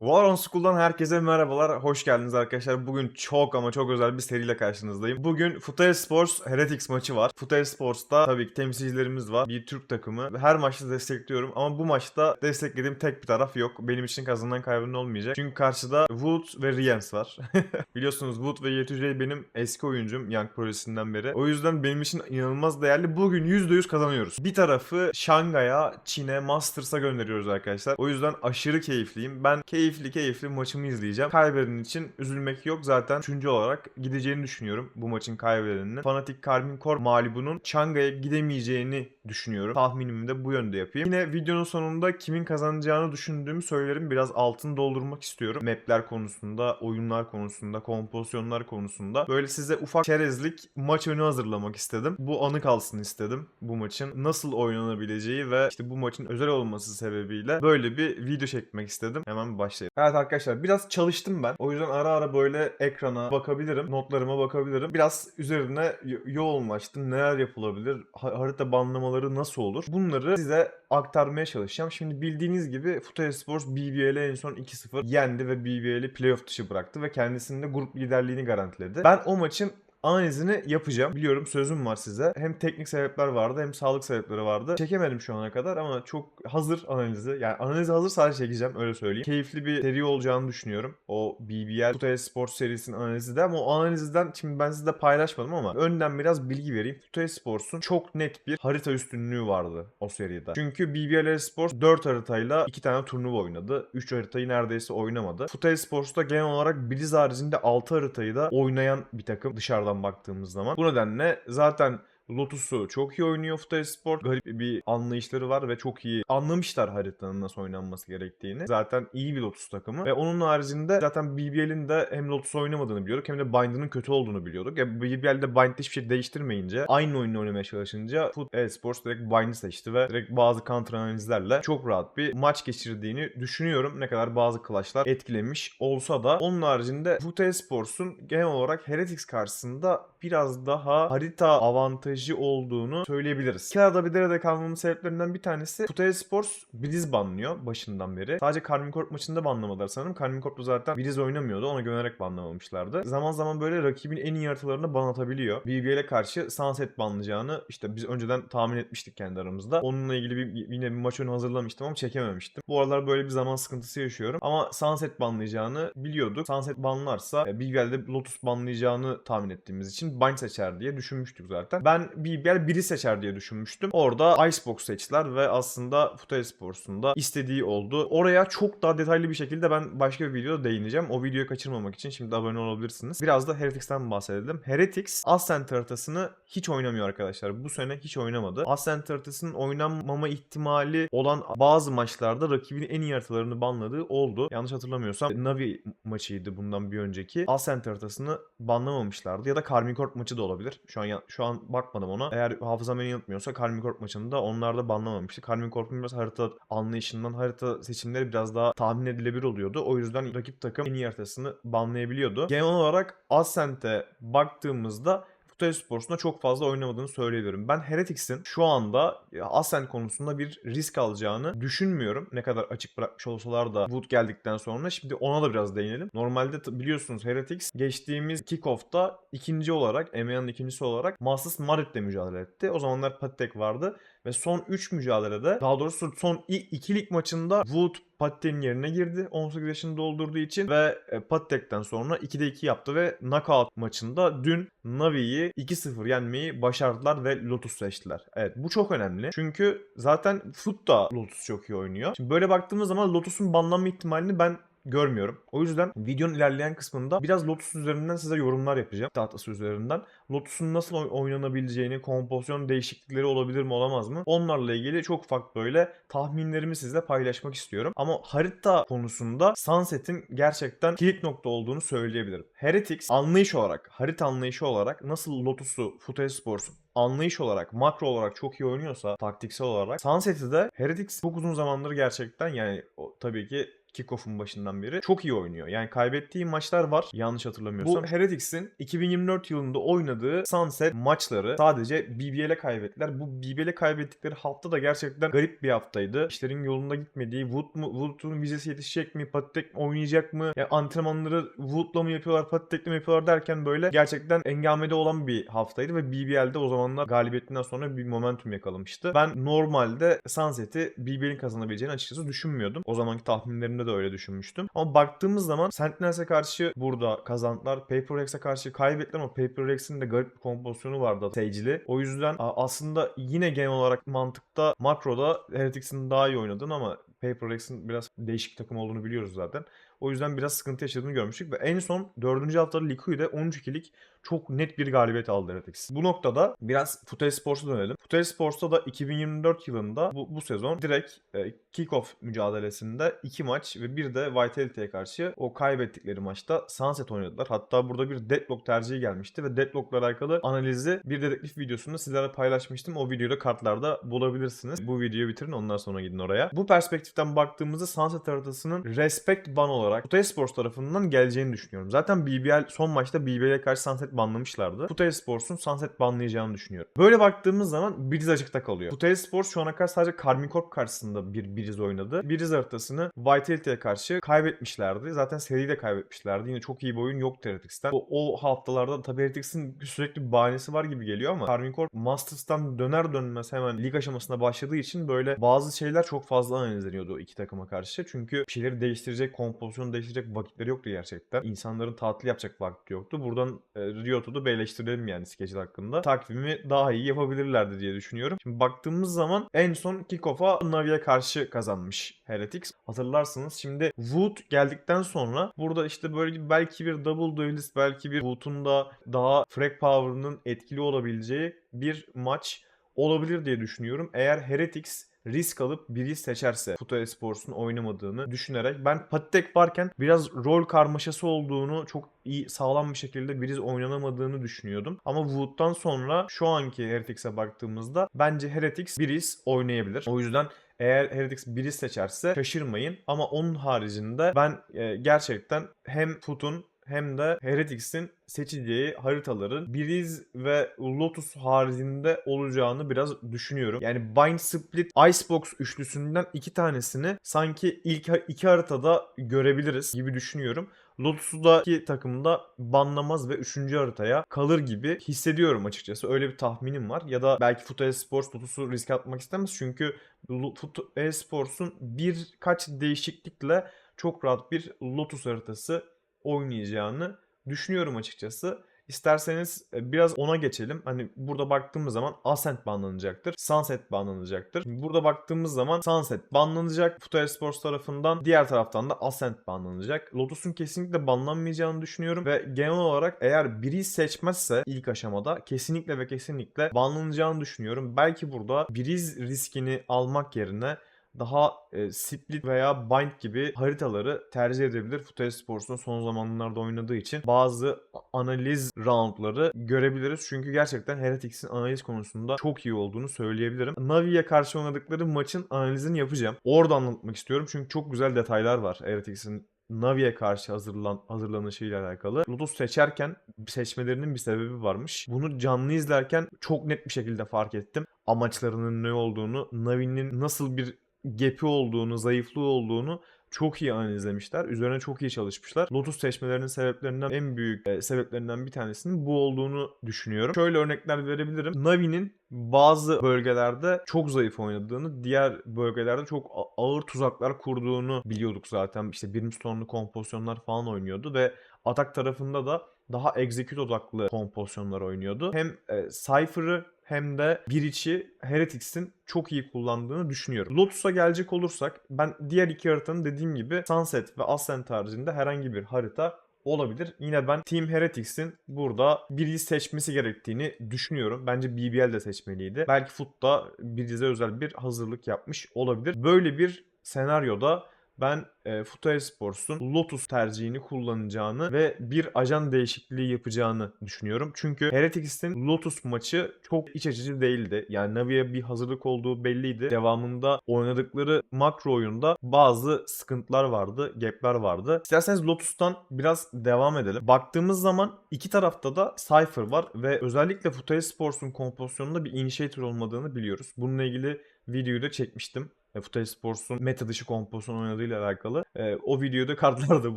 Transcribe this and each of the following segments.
War on School'dan herkese merhabalar. Hoş geldiniz arkadaşlar. Bugün çok ama çok özel bir seriyle karşınızdayım. Bugün Futay Sports Heretics maçı var. Futay Sports'ta tabii ki temsilcilerimiz var. Bir Türk takımı. Her maçta destekliyorum ama bu maçta desteklediğim tek bir taraf yok. Benim için kazanan kaybının olmayacak. Çünkü karşıda Wood ve Riens var. Biliyorsunuz Wood ve Yetücey benim eski oyuncum Young Projesi'nden beri. O yüzden benim için inanılmaz değerli. Bugün %100 kazanıyoruz. Bir tarafı Şangay'a, Çin'e, Masters'a gönderiyoruz arkadaşlar. O yüzden aşırı keyifliyim. Ben keyifli keyifli maçımı izleyeceğim. Kaybeden için üzülmek yok. Zaten üçüncü olarak gideceğini düşünüyorum bu maçın kaybedeninin. Fanatik Karmin Kor mağlubunun Şangay'a gidemeyeceğini düşünüyorum. Tahminimi de bu yönde yapayım. Yine videonun sonunda kimin kazanacağını düşündüğümü söylerim. Biraz altını doldurmak istiyorum. Map'ler konusunda, oyunlar konusunda, kompozisyonlar konusunda. Böyle size ufak çerezlik maç önü hazırlamak istedim. Bu anı kalsın istedim. Bu maçın nasıl oynanabileceği ve işte bu maçın özel olması sebebiyle böyle bir video çekmek istedim. Hemen başlayalım. Evet arkadaşlar biraz çalıştım ben. O yüzden ara ara böyle ekrana bakabilirim. Notlarıma bakabilirim. Biraz üzerine yo- yoğunlaştım. Neler yapılabilir? Ha- harita banlamaları nasıl olur? Bunları size aktarmaya çalışacağım. Şimdi bildiğiniz gibi Futay Sports BBL'i en son 2-0 yendi ve BBL'i playoff dışı bıraktı ve kendisinin de grup liderliğini garantiledi. Ben o maçın analizini yapacağım. Biliyorum sözüm var size. Hem teknik sebepler vardı hem sağlık sebepleri vardı. Çekemedim şu ana kadar ama çok hazır analizi. Yani analizi hazır sadece çekeceğim öyle söyleyeyim. Keyifli bir seri olacağını düşünüyorum. O BBL Futay Sports serisinin analizi de ama o analizden şimdi ben sizle paylaşmadım ama önden biraz bilgi vereyim. Futay Sports'un çok net bir harita üstünlüğü vardı o seride. Çünkü BBL Sports 4 haritayla 2 tane turnuva oynadı. 3 haritayı neredeyse oynamadı. Futay Sports'ta genel olarak Blizz haricinde 6 haritayı da oynayan bir takım dışarıdan baktığımız zaman. Bu nedenle zaten Lotus'u çok iyi oynuyor Futay Sport. Garip bir anlayışları var ve çok iyi anlamışlar haritanın nasıl oynanması gerektiğini. Zaten iyi bir Lotus takımı. Ve onun haricinde zaten BBL'in de hem Lotus oynamadığını biliyorduk hem de Bind'ının kötü olduğunu biliyorduk. Ya BBL'de Bind'de hiçbir şey değiştirmeyince aynı oyunu oynamaya çalışınca Foot Esports direkt Bind'i seçti ve direkt bazı counter analizlerle çok rahat bir maç geçirdiğini düşünüyorum. Ne kadar bazı clash'lar etkilemiş olsa da onun haricinde Foot Esports'un genel olarak Heretics karşısında biraz daha harita avantajı olduğunu söyleyebiliriz. İki arada bir derede kalmamın sebeplerinden bir tanesi Futay Sports Blizz banlıyor başından beri. Sadece Karmin Corp maçında banlamadılar sanırım. Karmin Corp da zaten Blizz oynamıyordu. Ona güvenerek banlamamışlardı. Zaman zaman böyle rakibin en iyi haritalarını ban atabiliyor. BBL'e karşı Sunset banlayacağını işte biz önceden tahmin etmiştik kendi aramızda. Onunla ilgili bir, yine bir maç önü hazırlamıştım ama çekememiştim. Bu aralar böyle bir zaman sıkıntısı yaşıyorum. Ama Sunset banlayacağını biliyorduk. Sunset banlarsa e, BBL'de Lotus banlayacağını tahmin ettiğimiz için Bind seçer diye düşünmüştük zaten. Ben BBL biri seçer diye düşünmüştüm. Orada Icebox seçtiler ve aslında Futay Sports'un da istediği oldu. Oraya çok daha detaylı bir şekilde ben başka bir videoda değineceğim. O videoyu kaçırmamak için şimdi abone olabilirsiniz. Biraz da Heretics'ten bahsedelim. Heretics Ascent haritasını hiç oynamıyor arkadaşlar. Bu sene hiç oynamadı. Ascent haritasının oynanmama ihtimali olan bazı maçlarda rakibin en iyi haritalarını banladığı oldu. Yanlış hatırlamıyorsam Navi maçıydı bundan bir önceki. Ascent haritasını banlamamışlardı ya da Karmik Corp maçı da olabilir. Şu an şu an bakmadım ona. Eğer hafızam beni yanıltmıyorsa Karmik Corp maçında onlar da banlamamıştı. Karmik Corp'un biraz harita anlayışından harita seçimleri biraz daha tahmin edilebilir oluyordu. O yüzden rakip takım en iyi haritasını banlayabiliyordu. Genel olarak Ascent'e baktığımızda Futay Sports'unda çok fazla oynamadığını söyleyebilirim. Ben Heretics'in şu anda Ascent konusunda bir risk alacağını düşünmüyorum. Ne kadar açık bırakmış olsalar da Wood geldikten sonra. Şimdi ona da biraz değinelim. Normalde biliyorsunuz Heretics geçtiğimiz kickoff'ta ikinci olarak, EMEA'nın ikincisi olarak Masters Marit'le mücadele etti. O zamanlar Patek vardı. Ve son 3 mücadelede daha doğrusu son ilk ikilik maçında Wood Patek'in yerine girdi. 18 yaşını doldurduğu için ve e, Patek'ten sonra 2'de 2 yaptı ve knockout maçında dün Navi'yi 2-0 yenmeyi başardılar ve Lotus seçtiler. Evet bu çok önemli. Çünkü zaten Foot da Lotus çok iyi oynuyor. Şimdi böyle baktığımız zaman Lotus'un banlanma ihtimalini ben görmüyorum. O yüzden videonun ilerleyen kısmında biraz Lotus üzerinden size yorumlar yapacağım. Tahtası üzerinden. Lotus'un nasıl oy- oynanabileceğini, kompozisyon değişiklikleri olabilir mi olamaz mı? Onlarla ilgili çok ufak böyle tahminlerimi sizle paylaşmak istiyorum. Ama harita konusunda Sunset'in gerçekten kilit nokta olduğunu söyleyebilirim. Heretics anlayış olarak, harita anlayışı olarak nasıl Lotus'u Futay Sports anlayış olarak, makro olarak çok iyi oynuyorsa taktiksel olarak Sunset'i de Heretics çok uzun zamandır gerçekten yani o, tabii ki kickoff'un başından beri çok iyi oynuyor. Yani kaybettiği maçlar var yanlış hatırlamıyorsam. Bu Heretics'in 2024 yılında oynadığı Sunset maçları sadece BBL'e kaybettiler. Bu BBL'e kaybettikleri hafta da gerçekten garip bir haftaydı. İşlerin yolunda gitmediği, Wood mu, Wood'un vizesi yetişecek mi, Patitek mi oynayacak mı, yani antrenmanları Wood'la mı yapıyorlar, Patitek'le mi yapıyorlar derken böyle gerçekten engamede olan bir haftaydı ve BBL'de o zamanlar galibiyetinden sonra bir momentum yakalamıştı. Ben normalde Sunset'i BBL'in kazanabileceğini açıkçası düşünmüyordum. O zamanki tahminlerimde de öyle düşünmüştüm. Ama baktığımız zaman Sentinels'e karşı burada kazandılar. Paper Rex'e karşı kaybettiler ama Paper Rex'in de garip bir kompozisyonu vardı Sage'li. O yüzden aslında yine genel olarak mantıkta makroda Heretics'in daha iyi oynadığını ama Paper Rex'in biraz değişik takım olduğunu biliyoruz zaten. O yüzden biraz sıkıntı yaşadığını görmüştük ve en son 4. haftada Liquid'e 13-2'lik çok net bir galibiyet aldı Heretics. Bu noktada biraz Futay Sports'a dönelim. Futay Sports'ta da 2024 yılında bu, bu sezon direkt e, kickoff mücadelesinde 2 maç ve bir de Vitality'ye karşı o kaybettikleri maçta Sunset oynadılar. Hatta burada bir deadlock tercihi gelmişti ve deadlock'la alakalı analizi bir dedektif videosunda sizlerle paylaşmıştım. O videoyu da kartlarda bulabilirsiniz. Bu videoyu bitirin ondan sonra gidin oraya. Bu perspektiften baktığımızda Sunset haritasının respect ban olarak Futay Sports tarafından geleceğini düşünüyorum. Zaten BBL son maçta BBL'e karşı Sunset banlamışlardı. Futay Sports'un Sunset banlayacağını düşünüyorum. Böyle baktığımız zaman Biriz açıkta kalıyor. Futay Sports şu ana kadar sadece Karmik Corp karşısında bir Biriz oynadı. Biriz haritasını Vitality'ye karşı kaybetmişlerdi. Zaten seriyi de kaybetmişlerdi. Yine çok iyi bir oyun yoktu Heretics'ten. O, o haftalarda tabii Heretics'in sürekli bir bahanesi var gibi geliyor ama Karmik Corp Masters'tan döner dönmez hemen lig aşamasına başladığı için böyle bazı şeyler çok fazla analizleniyordu iki takıma karşı. Çünkü şeyleri değiştirecek, kompozisyonu değiştirecek vakitleri yoktu gerçekten. İnsanların tatil yapacak vakti yoktu. Buradan e, Riot'u da beleştirelim yani schedule hakkında. Takvimi daha iyi yapabilirlerdi diye düşünüyorum. Şimdi baktığımız zaman en son kickoff'a Navi'ye karşı kazanmış Heretics. Hatırlarsınız şimdi Wood geldikten sonra burada işte böyle belki bir double duelist belki bir Wood'un da daha frag power'ının etkili olabileceği bir maç olabilir diye düşünüyorum. Eğer Heretics risk alıp biri seçerse Futo Esports'un oynamadığını düşünerek ben Patitek varken biraz rol karmaşası olduğunu çok iyi sağlam bir şekilde biriz oynanamadığını düşünüyordum. Ama Wood'dan sonra şu anki Heretics'e baktığımızda bence Heretics biriz oynayabilir. O yüzden eğer Heretics biri seçerse şaşırmayın. Ama onun haricinde ben e, gerçekten hem Foot'un hem de Heretics'in seçeceği haritaların Biriz ve Lotus haricinde olacağını biraz düşünüyorum. Yani Bind Split Icebox üçlüsünden iki tanesini sanki ilk iki haritada görebiliriz gibi düşünüyorum. Lotus'daki takımda banlamaz ve 3. haritaya kalır gibi hissediyorum açıkçası. Öyle bir tahminim var. Ya da belki Foot Esports Lotus'u risk atmak istemez. Çünkü Foot Esports'un birkaç değişiklikle çok rahat bir Lotus haritası oynayacağını düşünüyorum açıkçası. İsterseniz e, biraz ona geçelim. Hani burada baktığımız zaman Ascent banlanacaktır. Sunset banlanacaktır. Burada baktığımız zaman Sunset banlanacak. Futo Esports tarafından diğer taraftan da Ascent banlanacak. Lotus'un kesinlikle banlanmayacağını düşünüyorum ve genel olarak eğer biri seçmezse ilk aşamada kesinlikle ve kesinlikle banlanacağını düşünüyorum. Belki burada biriz riskini almak yerine daha e, split veya bind gibi haritaları tercih edebilir. Futbol Sports'un son zamanlarda oynadığı için bazı analiz roundları görebiliriz. Çünkü gerçekten Heretics'in analiz konusunda çok iyi olduğunu söyleyebilirim. Navi'ye karşı oynadıkları maçın analizini yapacağım. Orada anlatmak istiyorum çünkü çok güzel detaylar var Heretics'in Navi'ye karşı hazırlan hazırlanışıyla alakalı. Lotus seçerken seçmelerinin bir sebebi varmış. Bunu canlı izlerken çok net bir şekilde fark ettim. Amaçlarının ne olduğunu, Navi'nin nasıl bir gap'i olduğunu, zayıflığı olduğunu çok iyi analizlemişler. Üzerine çok iyi çalışmışlar. Lotus seçmelerinin sebeplerinden en büyük e, sebeplerinden bir tanesinin bu olduğunu düşünüyorum. Şöyle örnekler verebilirim. Navi'nin bazı bölgelerde çok zayıf oynadığını, diğer bölgelerde çok ağır tuzaklar kurduğunu biliyorduk zaten. İşte Brimstone'lu kompozisyonlar falan oynuyordu ve atak tarafında da daha execute odaklı kompozisyonlar oynuyordu. Hem e, Cypher'ı hem de bir içi Heretics'in çok iyi kullandığını düşünüyorum. Lotus'a gelecek olursak ben diğer iki haritanın dediğim gibi Sunset ve Ascent haricinde herhangi bir harita olabilir. Yine ben Team Heretics'in burada biri seçmesi gerektiğini düşünüyorum. Bence BBL de seçmeliydi. Belki Foot da Birize özel bir hazırlık yapmış olabilir. Böyle bir senaryoda ben e, Futa Sports'un Lotus tercihini kullanacağını ve bir ajan değişikliği yapacağını düşünüyorum. Çünkü Heretics'in Lotus maçı çok iç açıcı değildi. Yani Navi'ye bir hazırlık olduğu belliydi. Devamında oynadıkları makro oyunda bazı sıkıntılar vardı, gapler vardı. İsterseniz Lotus'tan biraz devam edelim. Baktığımız zaman iki tarafta da Cypher var ve özellikle Futa Sports'un kompozisyonunda bir initiator olmadığını biliyoruz. Bununla ilgili videoyu da çekmiştim. E, Futay Sports'un meta dışı kompozisyon oynadığıyla alakalı. E, o videoda kartlarda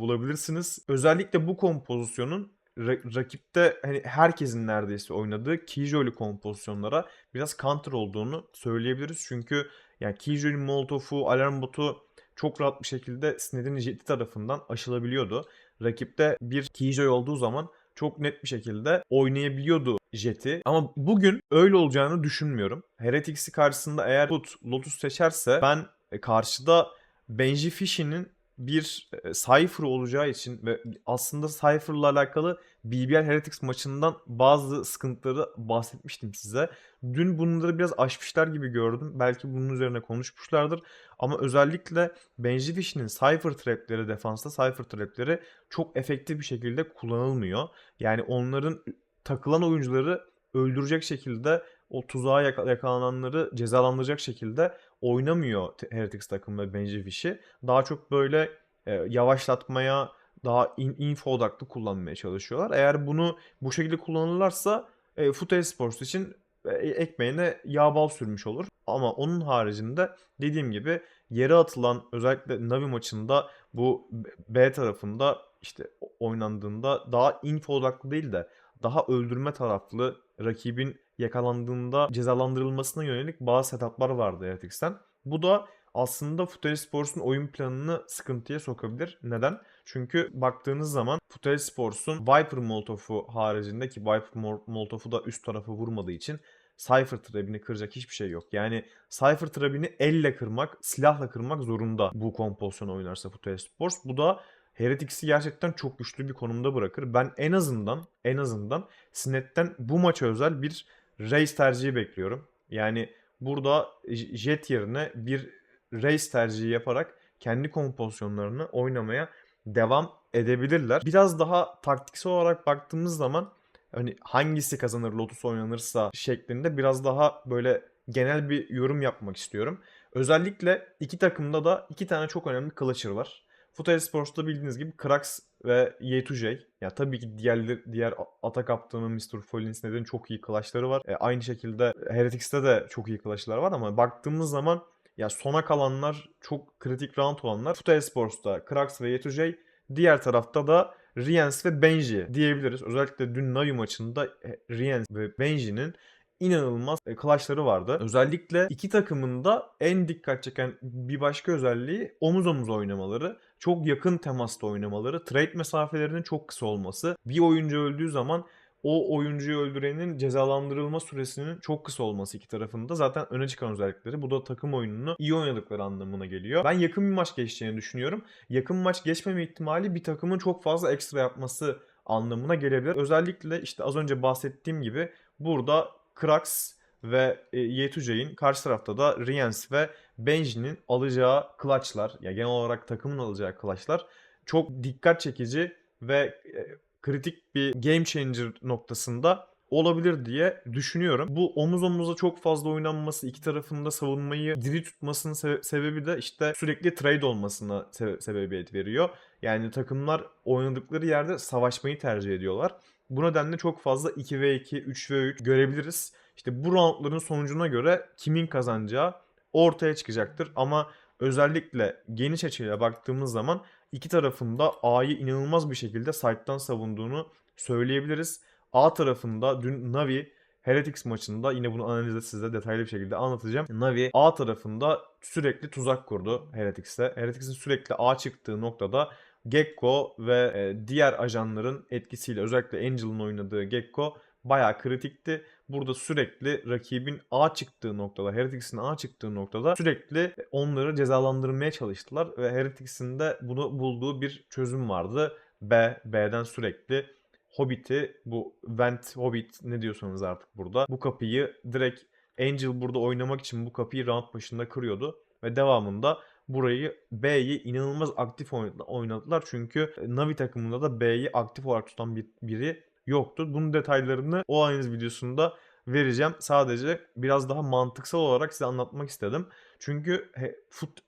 bulabilirsiniz. Özellikle bu kompozisyonun ra- rakipte hani herkesin neredeyse oynadığı Killjoy'lu kompozisyonlara biraz counter olduğunu söyleyebiliriz. Çünkü yani Killjoy'un Molotov'u, Alarm Bot'u çok rahat bir şekilde Sned'in jeti tarafından aşılabiliyordu. Rakipte bir Killjoy olduğu zaman çok net bir şekilde oynayabiliyordu Jet'i. Ama bugün öyle olacağını düşünmüyorum. Heretics'i karşısında eğer Put Lotus seçerse ben e, karşıda Benji Fishy'nin bir e, Cypher olacağı için ve aslında Cypher'la alakalı BBL Heretics maçından bazı sıkıntıları bahsetmiştim size. Dün bunları biraz aşmışlar gibi gördüm. Belki bunun üzerine konuşmuşlardır. Ama özellikle Benji Fishy'nin Cypher trapleri defansta Cypher trapleri çok efektif bir şekilde kullanılmıyor. Yani onların takılan oyuncuları öldürecek şekilde o tuzağa yaka- yakalananları cezalandıracak şekilde oynamıyor Heretics takımı ve Benji Fish'i. Daha çok böyle e, yavaşlatmaya, daha in- info odaklı kullanmaya çalışıyorlar. Eğer bunu bu şekilde kullanırlarsa e, Foot Esports için e, ekmeğine yağ bal sürmüş olur. Ama onun haricinde dediğim gibi yere atılan özellikle Navi maçında bu B tarafında işte oynandığında daha info odaklı değil de daha öldürme taraflı rakibin yakalandığında cezalandırılmasına yönelik bazı setuplar vardı Heretics'ten. Bu da aslında Futari Sports'un oyun planını sıkıntıya sokabilir. Neden? Çünkü baktığınız zaman Futari Sports'un Viper Molotov'u haricinde ki Viper Mol- Molotov'u da üst tarafı vurmadığı için Cypher trap'ini kıracak hiçbir şey yok. Yani Cypher trap'ini elle kırmak, silahla kırmak zorunda bu kompozisyonu oynarsa Futari Sports. Bu da Heretics'i gerçekten çok güçlü bir konumda bırakır. Ben en azından en azından Snet'ten bu maça özel bir race tercihi bekliyorum. Yani burada Jet yerine bir race tercihi yaparak kendi kompozisyonlarını oynamaya devam edebilirler. Biraz daha taktiksel olarak baktığımız zaman hani hangisi kazanır Lotus oynanırsa şeklinde biraz daha böyle genel bir yorum yapmak istiyorum. Özellikle iki takımda da iki tane çok önemli clutcher var. Futbol Sports'ta bildiğiniz gibi Krax ve Y2J. Ya tabii ki diğer diğer ata kaptanı Mr. Follins'in neden çok iyi clutchları var. E, aynı şekilde Heretics'te de çok iyi clutchları var ama baktığımız zaman ya sona kalanlar çok kritik round olanlar. Futbol Sports'ta Krax ve Y2J. Diğer tarafta da Riens ve Benji diyebiliriz. Özellikle dün Navi maçında e, Riens ve Benji'nin inanılmaz e, clutchları vardı. Özellikle iki takımın da en dikkat çeken bir başka özelliği omuz omuz oynamaları. Çok yakın temasta oynamaları, trade mesafelerinin çok kısa olması. Bir oyuncu öldüğü zaman o oyuncuyu öldürenin cezalandırılma süresinin çok kısa olması iki tarafında zaten öne çıkan özellikleri. Bu da takım oyununu iyi oynadıkları anlamına geliyor. Ben yakın bir maç geçeceğini düşünüyorum. Yakın maç geçmeme ihtimali bir takımın çok fazla ekstra yapması anlamına gelebilir. Özellikle işte az önce bahsettiğim gibi burada Krax ve e, Yetujay'in karşı tarafta da Riens ve Benji'nin alacağı clutchlar ya genel olarak takımın alacağı clutchlar çok dikkat çekici ve e, kritik bir game changer noktasında olabilir diye düşünüyorum. Bu omuz omuza çok fazla oynanması, iki tarafında savunmayı diri tutmasının sebe- sebebi de işte sürekli trade olmasına sebe- sebebiyet veriyor. Yani takımlar oynadıkları yerde savaşmayı tercih ediyorlar. Bu nedenle çok fazla 2v2, 3v3 görebiliriz. İşte bu roundların sonucuna göre kimin kazanacağı ortaya çıkacaktır. Ama özellikle geniş açıyla baktığımız zaman iki tarafın da A'yı inanılmaz bir şekilde site'dan savunduğunu söyleyebiliriz. A tarafında dün Navi Heretics maçında yine bunu analizde size detaylı bir şekilde anlatacağım. Navi A tarafında sürekli tuzak kurdu Heretics'e. Heretics'in sürekli A çıktığı noktada Gekko ve e, diğer ajanların etkisiyle özellikle Angel'ın oynadığı Gekko bayağı kritikti. Burada sürekli rakibin A çıktığı noktada, Heretics'in A çıktığı noktada sürekli onları cezalandırmaya çalıştılar ve Heretics'in de bunu bulduğu bir çözüm vardı. B, B'den sürekli Hobbit'i bu Vent Hobbit ne diyorsanız artık burada bu kapıyı direkt Angel burada oynamak için bu kapıyı round başında kırıyordu ve devamında burayı B'yi inanılmaz aktif oynadı- oynadılar. Çünkü Navi takımında da B'yi aktif olarak tutan bir, biri yoktu. Bunun detaylarını o analiz videosunda vereceğim. Sadece biraz daha mantıksal olarak size anlatmak istedim. Çünkü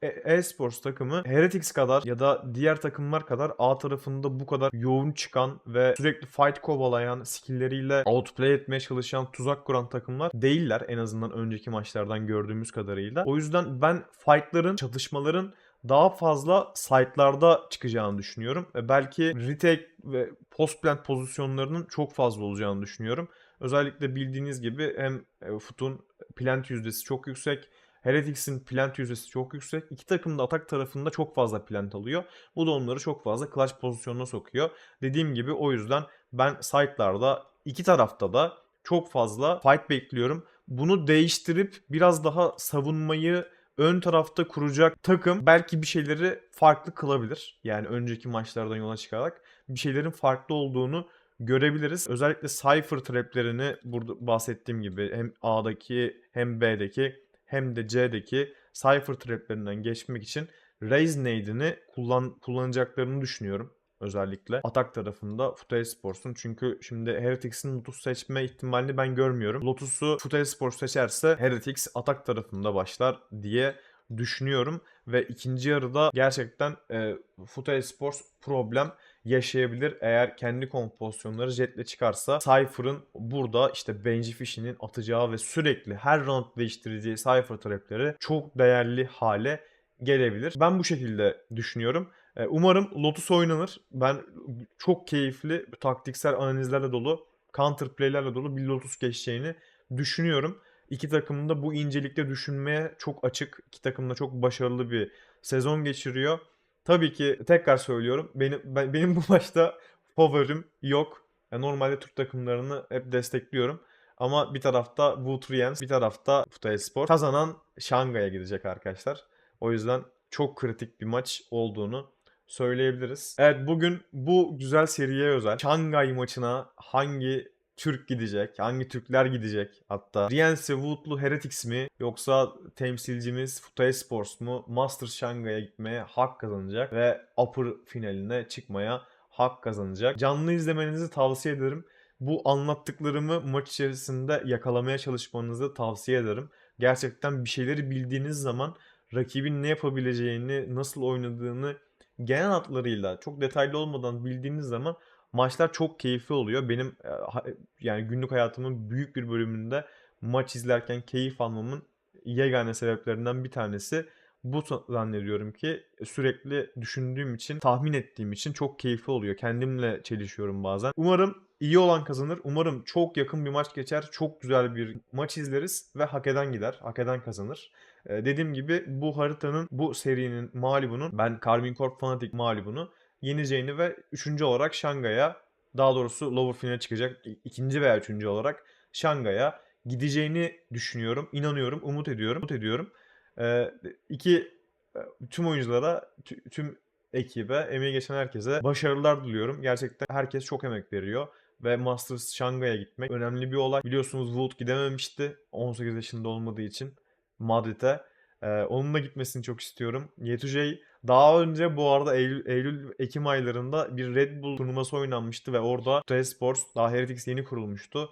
e- e-sports takımı Heretics kadar ya da diğer takımlar kadar A tarafında bu kadar yoğun çıkan ve sürekli fight kovalayan, skill'leriyle outplay etmeye çalışan, tuzak kuran takımlar değiller en azından önceki maçlardan gördüğümüz kadarıyla. O yüzden ben fight'ların, çatışmaların daha fazla site'larda çıkacağını düşünüyorum. Ve belki retake ve post plant pozisyonlarının çok fazla olacağını düşünüyorum. Özellikle bildiğiniz gibi hem e, Foot'un plant yüzdesi çok yüksek. Heretics'in plant yüzdesi çok yüksek. İki takım da atak tarafında çok fazla plant alıyor. Bu da onları çok fazla clutch pozisyonuna sokuyor. Dediğim gibi o yüzden ben site'larda iki tarafta da çok fazla fight bekliyorum. Bunu değiştirip biraz daha savunmayı ön tarafta kuracak takım belki bir şeyleri farklı kılabilir. Yani önceki maçlardan yola çıkarak bir şeylerin farklı olduğunu görebiliriz. Özellikle Cypher traplerini burada bahsettiğim gibi hem A'daki hem B'deki hem de C'deki Cypher traplerinden geçmek için Raze Nade'ini kullan, kullanacaklarını düşünüyorum özellikle atak tarafında Futay Sports'un. Çünkü şimdi Heretics'in Lotus seçme ihtimalini ben görmüyorum. Lotus'u Futay Sports seçerse Heretics atak tarafında başlar diye düşünüyorum. Ve ikinci yarıda gerçekten e, Futay Sports problem yaşayabilir eğer kendi kompozisyonları jetle çıkarsa. Cypher'ın burada işte Benji Fish'inin atacağı ve sürekli her round değiştireceği Cypher trapleri çok değerli hale gelebilir. Ben bu şekilde düşünüyorum. E, Umarım Lotus oynanır. Ben çok keyifli, taktiksel analizlerle dolu, counter play'lerle dolu bir Lotus geçeceğini düşünüyorum. İki takım da bu incelikte düşünmeye çok açık. İki takım da çok başarılı bir sezon geçiriyor. Tabii ki tekrar söylüyorum. Benim ben, benim bu maçta favorim yok. Yani normalde Türk takımlarını hep destekliyorum. Ama bir tarafta Wutriens, bir tarafta Futay Spor. Kazanan Şangay'a gidecek arkadaşlar. O yüzden çok kritik bir maç olduğunu söyleyebiliriz. Evet bugün bu güzel seriye özel Şangay maçına hangi Türk gidecek, hangi Türkler gidecek hatta Riense Woodlu Heretics mi yoksa temsilcimiz Futay Sports mu Masters Şangay'a gitmeye hak kazanacak ve upper finaline çıkmaya hak kazanacak. Canlı izlemenizi tavsiye ederim. Bu anlattıklarımı maç içerisinde yakalamaya çalışmanızı tavsiye ederim. Gerçekten bir şeyleri bildiğiniz zaman rakibin ne yapabileceğini, nasıl oynadığını genel hatlarıyla çok detaylı olmadan bildiğiniz zaman maçlar çok keyifli oluyor. Benim e, ha- yani günlük hayatımın büyük bir bölümünde maç izlerken keyif almamın yegane sebeplerinden bir tanesi bu zannediyorum ki sürekli düşündüğüm için, tahmin ettiğim için çok keyifli oluyor. Kendimle çelişiyorum bazen. Umarım iyi olan kazanır. Umarım çok yakın bir maç geçer. Çok güzel bir maç izleriz ve hak eden gider. Hak eden kazanır. Ee, dediğim gibi bu haritanın, bu serinin mağlubunun ben Carmine Corp Fnatic mağlubunu yeneceğini ve üçüncü olarak Şangay'a daha doğrusu lower finale çıkacak ikinci veya üçüncü olarak Şangay'a gideceğini düşünüyorum, inanıyorum, umut ediyorum, umut ediyorum. Ee, iki e, tüm oyunculara, tü- tüm ekibe, emeği geçen herkese başarılar diliyorum. Gerçekten herkes çok emek veriyor ve Masters Şangay'a gitmek önemli bir olay. Biliyorsunuz Wood gidememişti 18 yaşında olmadığı için Madrid'e. Ee, onun da gitmesini çok istiyorum. Yetücey daha önce bu arada Eylül, Eylül Ekim aylarında bir Red Bull turnuvası oynanmıştı ve orada Trey Sports daha Heretics yeni kurulmuştu.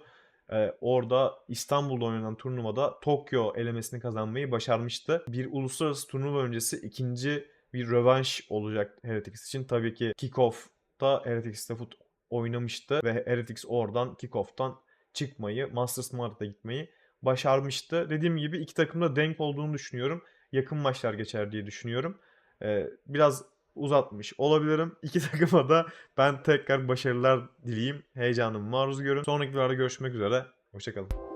Ee, orada İstanbul'da oynanan turnuvada Tokyo elemesini kazanmayı başarmıştı. Bir uluslararası turnuva öncesi ikinci bir rövanş olacak Heretics için. Tabii ki Kickoff'ta Heretics'te fut oynamıştı ve Heretics oradan Kickoff'tan çıkmayı, Masters Madrid'e gitmeyi başarmıştı. Dediğim gibi iki takım da denk olduğunu düşünüyorum. Yakın maçlar geçer diye düşünüyorum. Ee, biraz uzatmış olabilirim. İki takıma da ben tekrar başarılar dileyeyim. Heyecanımı maruz görün. Sonraki videolarda görüşmek üzere. Hoşçakalın.